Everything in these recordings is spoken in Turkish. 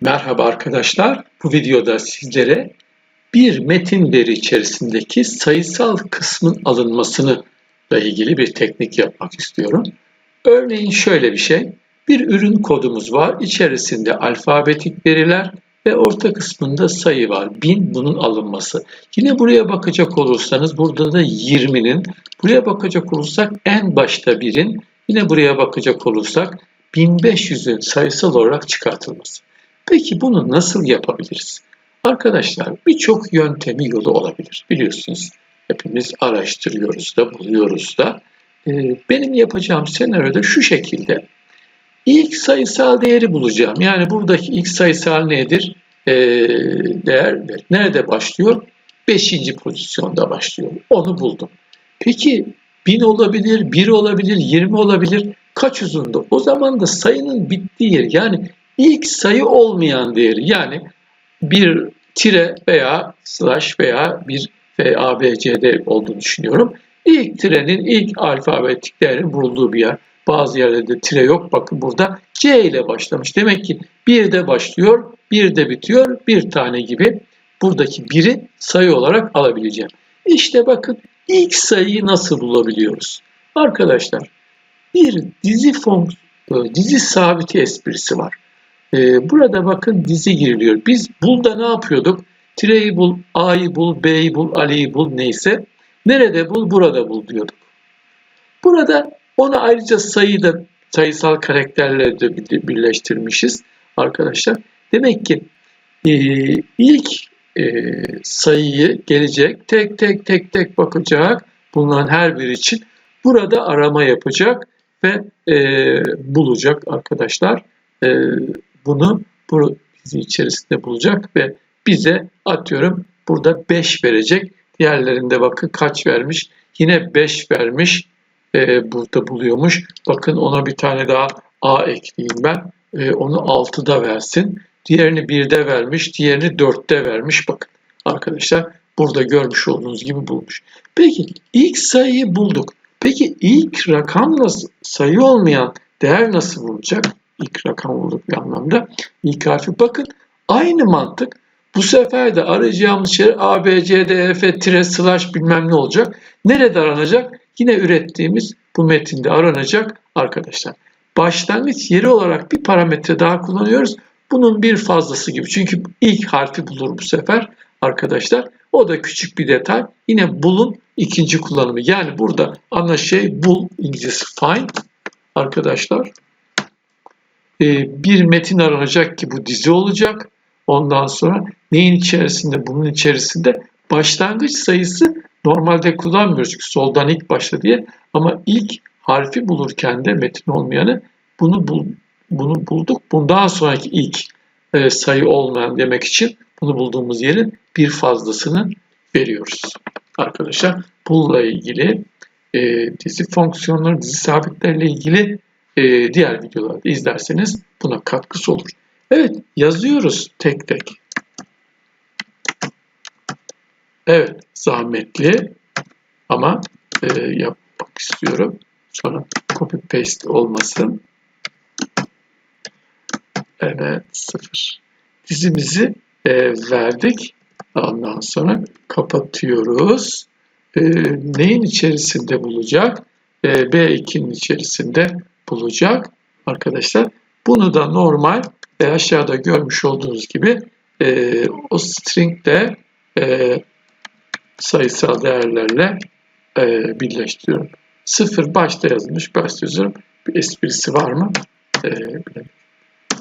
Merhaba arkadaşlar. Bu videoda sizlere bir metin veri içerisindeki sayısal kısmın alınmasını ile ilgili bir teknik yapmak istiyorum. Örneğin şöyle bir şey. Bir ürün kodumuz var. İçerisinde alfabetik veriler ve orta kısmında sayı var. 1000 bunun alınması. Yine buraya bakacak olursanız burada da 20'nin, buraya bakacak olursak en başta birin, yine buraya bakacak olursak 1500'ün sayısal olarak çıkartılması. Peki bunu nasıl yapabiliriz? Arkadaşlar birçok yöntemi yolu olabilir. Biliyorsunuz hepimiz araştırıyoruz da buluyoruz da. Ee, benim yapacağım senaryoda şu şekilde. İlk sayısal değeri bulacağım. Yani buradaki ilk sayısal nedir? Ee, değer nerede başlıyor? Beşinci pozisyonda başlıyor. Onu buldum. Peki 1000 olabilir, 1 olabilir, 20 olabilir. Kaç uzundu? O zaman da sayının bittiği yer yani ilk sayı olmayan değeri yani bir tire veya slash veya bir FABCD olduğunu düşünüyorum. İlk tirenin ilk alfabetik değerin bulunduğu bir yer. Bazı yerlerde tire yok. Bakın burada C ile başlamış. Demek ki bir de başlıyor, bir de bitiyor, bir tane gibi buradaki biri sayı olarak alabileceğim. İşte bakın ilk sayıyı nasıl bulabiliyoruz? Arkadaşlar bir dizi fonksiyon, dizi sabiti esprisi var. Ee, burada bakın dizi giriliyor. Biz bulda ne yapıyorduk? Tireyi bul, A'yı bul, B'yi bul, Ali'yi bul neyse. Nerede bul? Burada bul diyorduk. Burada onu ayrıca sayıyı da sayısal karakterle de birleştirmişiz arkadaşlar. Demek ki e, ilk e, sayıyı gelecek tek tek tek tek bakacak. Bunların her biri için burada arama yapacak ve e, bulacak arkadaşlar. E, bunu bu dizi içerisinde bulacak ve bize atıyorum burada 5 verecek. Diğerlerinde bakın kaç vermiş. Yine 5 vermiş. Ee, burada buluyormuş. Bakın ona bir tane daha A ekleyeyim ben. Ee, onu 6'da versin. Diğerini 1'de vermiş. Diğerini 4'te vermiş. Bakın arkadaşlar burada görmüş olduğunuz gibi bulmuş. Peki ilk sayıyı bulduk. Peki ilk rakamla sayı olmayan değer nasıl bulacak? İlk rakam olduk bir anlamda. İlk harfi bakın aynı mantık. Bu sefer de arayacağımız şey A, B, C, D, E, F, tire, slash bilmem ne olacak. Nerede aranacak? Yine ürettiğimiz bu metinde aranacak arkadaşlar. Başlangıç yeri olarak bir parametre daha kullanıyoruz. Bunun bir fazlası gibi. Çünkü ilk harfi bulur bu sefer arkadaşlar. O da küçük bir detay. Yine bulun ikinci kullanımı. Yani burada ana şey bul İngilizcesi find arkadaşlar. Ee, bir metin aranacak ki bu dizi olacak. Ondan sonra neyin içerisinde? Bunun içerisinde başlangıç sayısı normalde kullanmıyoruz çünkü soldan ilk başla diye. Ama ilk harfi bulurken de metin olmayanı bunu bul, bunu bulduk. Bundan sonraki ilk e, sayı olmayan demek için bunu bulduğumuz yerin bir fazlasını veriyoruz. Arkadaşlar bununla ilgili e, dizi fonksiyonları, dizi sabitlerle ilgili e, diğer videolarda izlerseniz buna katkısı olur. Evet yazıyoruz tek tek. Evet zahmetli ama e, yapmak istiyorum. Sonra copy paste olmasın. Evet sıfır. Dizimizi e, verdik. Ondan sonra kapatıyoruz. E, neyin içerisinde bulacak? E, B2'nin içerisinde bulacak arkadaşlar. Bunu da normal ve aşağıda görmüş olduğunuz gibi e, o stringde e, sayısal değerlerle e, birleştiriyorum. Sıfır başta yazılmış. Başta yazıyorum. Bir esprisi var mı? E,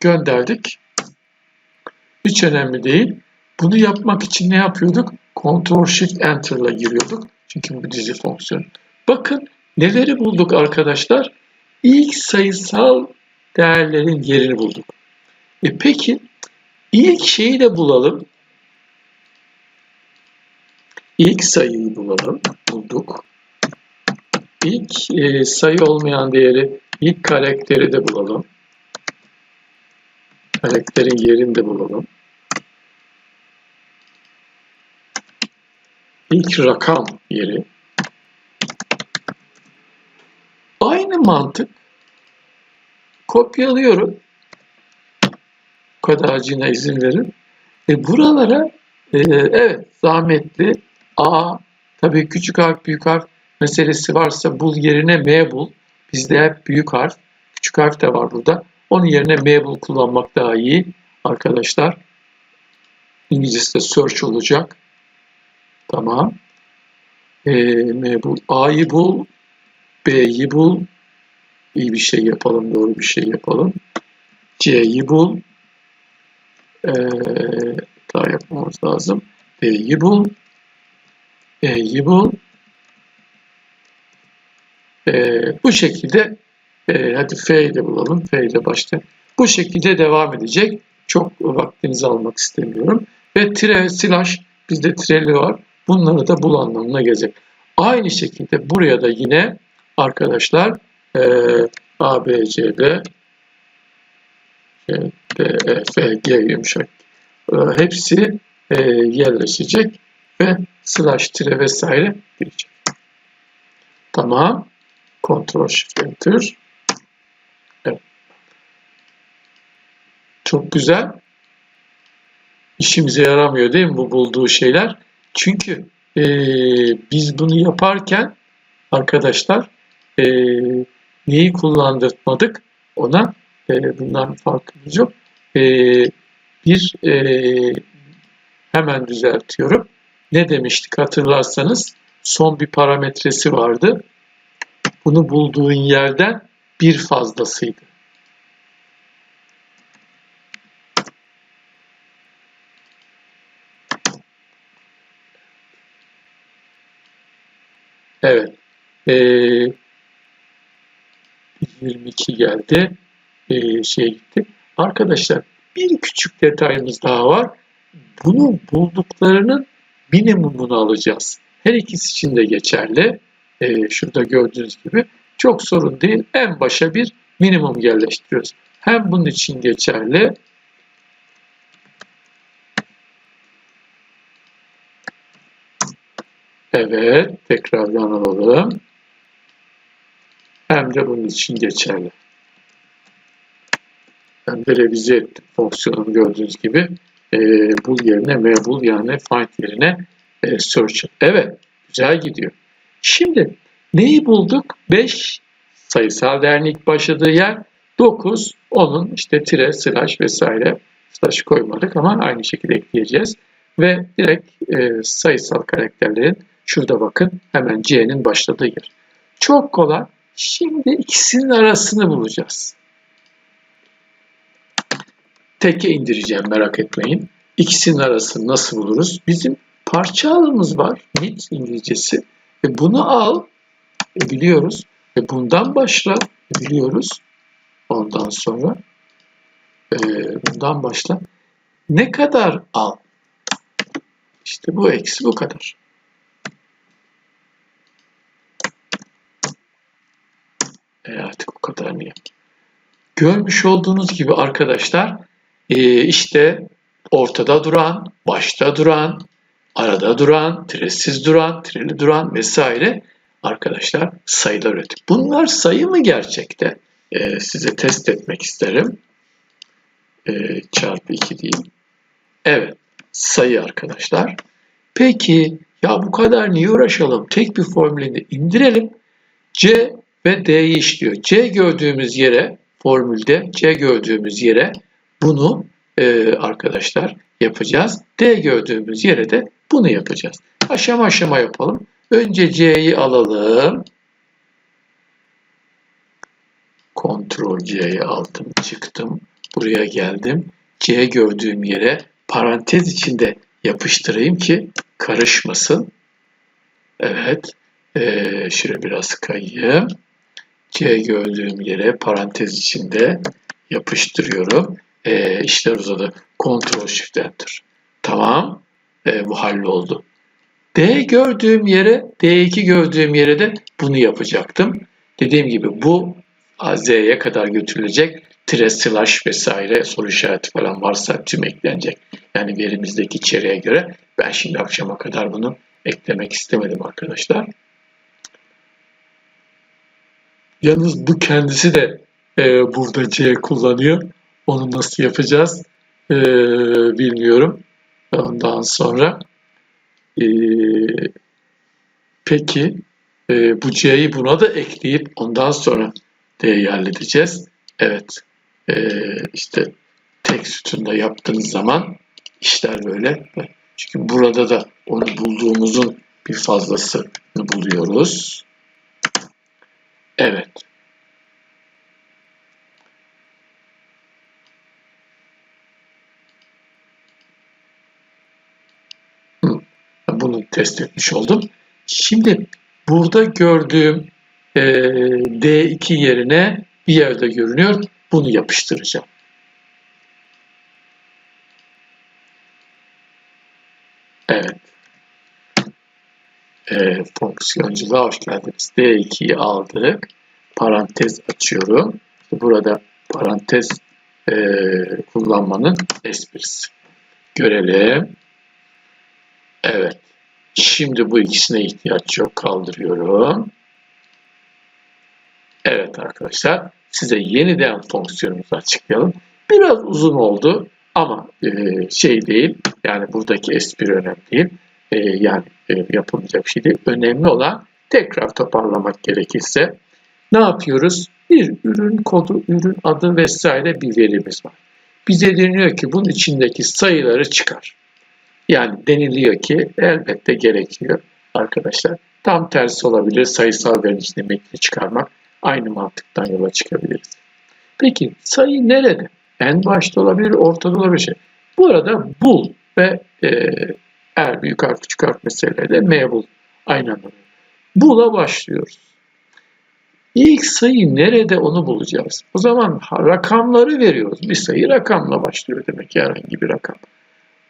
gönderdik. Hiç önemli değil. Bunu yapmak için ne yapıyorduk? Ctrl Shift Enter ile giriyorduk. Çünkü bu dizi fonksiyonu. Bakın neleri bulduk arkadaşlar? İlk sayısal değerlerin yerini bulduk. E peki ilk şeyi de bulalım. İlk sayıyı bulalım. Bulduk. İlk e, sayı olmayan değeri, ilk karakteri de bulalım. Karakterin yerini de bulalım. İlk rakam yeri. Aynı mantık kopyalıyorum. kadarcığına izin verin. E, buralara e, evet zahmetli A tabii küçük harf büyük harf meselesi varsa bul yerine M bul. Bizde hep büyük harf. Küçük harf de var burada. Onun yerine M bul kullanmak daha iyi arkadaşlar. İngilizcesi de search olacak. Tamam. E, M bul. A'yı bul. B'yi bul. İyi bir şey yapalım. Doğru bir şey yapalım. C'yi bul. Ee, daha yapmamız lazım. D'yi bul. E'yi bul. Ee, bu şekilde e, hadi F'yi de bulalım. F ile başla. Bu şekilde devam edecek. Çok vaktinizi almak istemiyorum. Ve tire, slash bizde tireli var. Bunları da bul anlamına gelecek. Aynı şekilde buraya da yine arkadaşlar e, A, B, C, D C, D, E, yumuşak e, hepsi e, yerleşecek ve slash tire vesaire gelecek. Tamam. Ctrl Shift Enter. Evet. Çok güzel. İşimize yaramıyor değil mi bu bulduğu şeyler? Çünkü e, biz bunu yaparken arkadaşlar e, neyi kullandırmadık ona e, bundan farkımız yok. E, bir e, hemen düzeltiyorum. Ne demiştik hatırlarsanız son bir parametresi vardı. Bunu bulduğun yerden bir fazlasıydı. Evet. Ee, 22 geldi. Ee, şey gitti. Arkadaşlar bir küçük detayımız daha var. Bunu bulduklarının minimumunu alacağız. Her ikisi için de geçerli. Ee, şurada gördüğünüz gibi çok sorun değil. En başa bir minimum yerleştiriyoruz. Hem bunun için geçerli Evet, tekrardan alalım. Hem de bunun için geçerli. Ben de revize ettim fonksiyonu gördüğünüz gibi. E, bul yerine ve bul yani find yerine e, search. Evet, güzel gidiyor. Şimdi neyi bulduk? 5 sayısal değerin ilk başladığı yer 9, onun işte tire, slash vesaire slash koymadık ama aynı şekilde ekleyeceğiz. Ve direkt e, sayısal karakterlerin şurada bakın hemen C'nin başladığı yer. Çok kolay. Şimdi ikisinin arasını bulacağız. Teke indireceğim merak etmeyin. İkisinin arasını nasıl buluruz? Bizim parça alımız var. Nit İngilizcesi. Ve bunu al. E, biliyoruz. Ve bundan başla. E, biliyoruz. Ondan sonra e, bundan başla. Ne kadar al? İşte bu eksi bu kadar. E artık o kadar niye? Görmüş olduğunuz gibi arkadaşlar e, işte ortada duran, başta duran, arada duran, tiresiz duran, tireli duran vesaire arkadaşlar sayılar üretik. Bunlar sayı mı gerçekten? E, size test etmek isterim. E, çarpı 2 değil. Evet sayı arkadaşlar. Peki ya bu kadar niye uğraşalım? Tek bir formülünü indirelim. C ve D'yi işliyor. C gördüğümüz yere formülde C gördüğümüz yere bunu e, arkadaşlar yapacağız. D gördüğümüz yere de bunu yapacağız. Aşama aşama yapalım. Önce C'yi alalım. Ctrl C'yi aldım çıktım. Buraya geldim. C gördüğüm yere parantez içinde yapıştırayım ki karışmasın. Evet. Ee, şöyle biraz kayayım. C gördüğüm yere parantez içinde yapıştırıyorum. E, işler uzadı. Ctrl Shift Enter. Tamam. E, bu halloldu. D gördüğüm yere, D2 gördüğüm yere de bunu yapacaktım. Dediğim gibi bu Z'ye kadar götürülecek. Tire, slash vesaire soru işareti falan varsa tüm eklenecek. Yani verimizdeki içeriğe göre ben şimdi akşama kadar bunu eklemek istemedim arkadaşlar. Yalnız bu kendisi de e, burada C kullanıyor. Onu nasıl yapacağız? Ee, bilmiyorum. Ondan sonra ee, peki e, bu C'yi buna da ekleyip ondan sonra D'yi halledeceğiz. Evet. Ee, işte tek sütunda yaptığınız zaman işler böyle. Çünkü burada da onu bulduğumuzun bir fazlasını buluyoruz. Evet. Bunu test etmiş oldum. Şimdi burada gördüğüm e, D2 yerine bir yerde görünüyor. Bunu yapıştıracağım. Evet. E, fonksiyonculuğa hoş geldiniz. D2'yi aldık. Parantez açıyorum. Burada parantez e, kullanmanın esprisi. Görelim. Evet. Şimdi bu ikisine ihtiyaç yok. Kaldırıyorum. Evet arkadaşlar. Size yeniden fonksiyonumuzu açıklayalım. Biraz uzun oldu ama e, şey değil. Yani buradaki espri önemli değil. E, yani e, yapılmayacak bir şey değil. Önemli olan tekrar toparlamak gerekirse ne yapıyoruz? Bir ürün kodu, ürün adı vesaire bir verimiz var. Bize deniyor ki bunun içindeki sayıları çıkar. Yani deniliyor ki elbette gerekiyor arkadaşlar. Tam tersi olabilir. Sayısal verin içinde metni çıkarmak. Aynı mantıktan yola çıkabiliriz. Peki sayı nerede? En başta olabilir, ortada olabilir. Burada bul ve e, er büyük harf küçük harf meselelerde m bul. Aynı anlamda. Bul'a başlıyoruz. İlk sayı nerede onu bulacağız. O zaman rakamları veriyoruz. Bir sayı rakamla başlıyor demek ki herhangi bir rakam.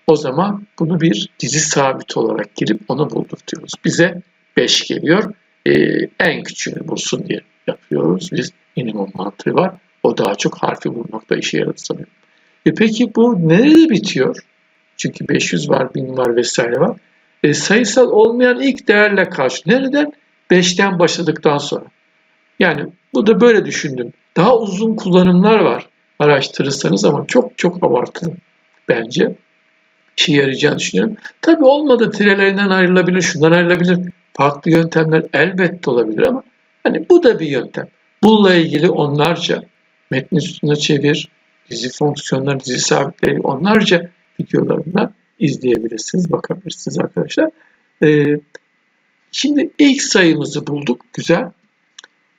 O zaman bunu bir dizi sabit olarak girip onu buldurtuyoruz. Bize 5 geliyor. Ee, en küçüğünü bulsun diye yapıyoruz. Biz minimum mantığı var. O daha çok harfi bulmakta işe yaradı sanıyorum. E peki bu nerede bitiyor? Çünkü 500 var, 1000 var vesaire var. E, sayısal olmayan ilk değerle karşı. Nereden? 5'ten başladıktan sonra. Yani bu da böyle düşündüm. Daha uzun kullanımlar var araştırırsanız ama çok çok abartılı bence işe yarayacağını düşünüyorum. Tabi olmadı tirelerinden ayrılabilir, şundan ayrılabilir. Farklı yöntemler elbette olabilir ama hani bu da bir yöntem. Bununla ilgili onlarca metni üstüne çevir, dizi fonksiyonları, dizi sabitleri onlarca videolarından izleyebilirsiniz, bakabilirsiniz arkadaşlar. Ee, şimdi ilk sayımızı bulduk, güzel.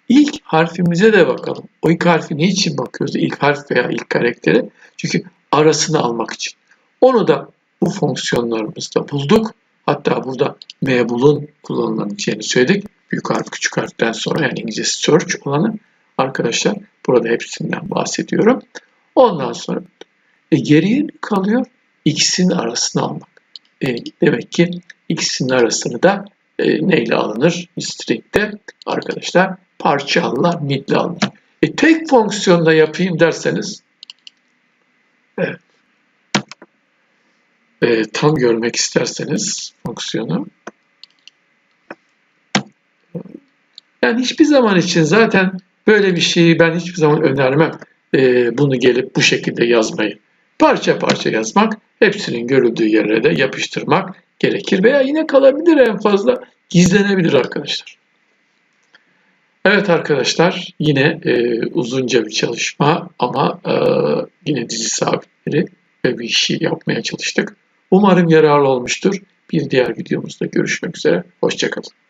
İlk harfimize de bakalım. O ilk harfi ne için bakıyoruz? İlk harf veya ilk karakteri. Çünkü arasını almak için. Onu da bu fonksiyonlarımızda bulduk. Hatta burada mebulun kullanılabileceğini söyledik. Büyük harf küçük harften sonra yani İngilizce search olanı arkadaşlar burada hepsinden bahsediyorum. Ondan sonra e, geriye kalıyor? İkisinin arasını almak. E, demek ki ikisinin arasını da e, neyle alınır? String'de arkadaşlar parçalla midle alınır. E, tek fonksiyonda yapayım derseniz evet, e, tam görmek isterseniz fonksiyonu yani hiçbir zaman için zaten böyle bir şeyi ben hiçbir zaman önermem e, bunu gelip bu şekilde yazmayı. Parça parça yazmak, hepsinin görüldüğü yere de yapıştırmak gerekir veya yine kalabilir en fazla gizlenebilir arkadaşlar. Evet arkadaşlar yine e, uzunca bir çalışma ama e, yine dizi sabitleri ve bir işi yapmaya çalıştık. Umarım yararlı olmuştur. Bir diğer videomuzda görüşmek üzere. Hoşçakalın.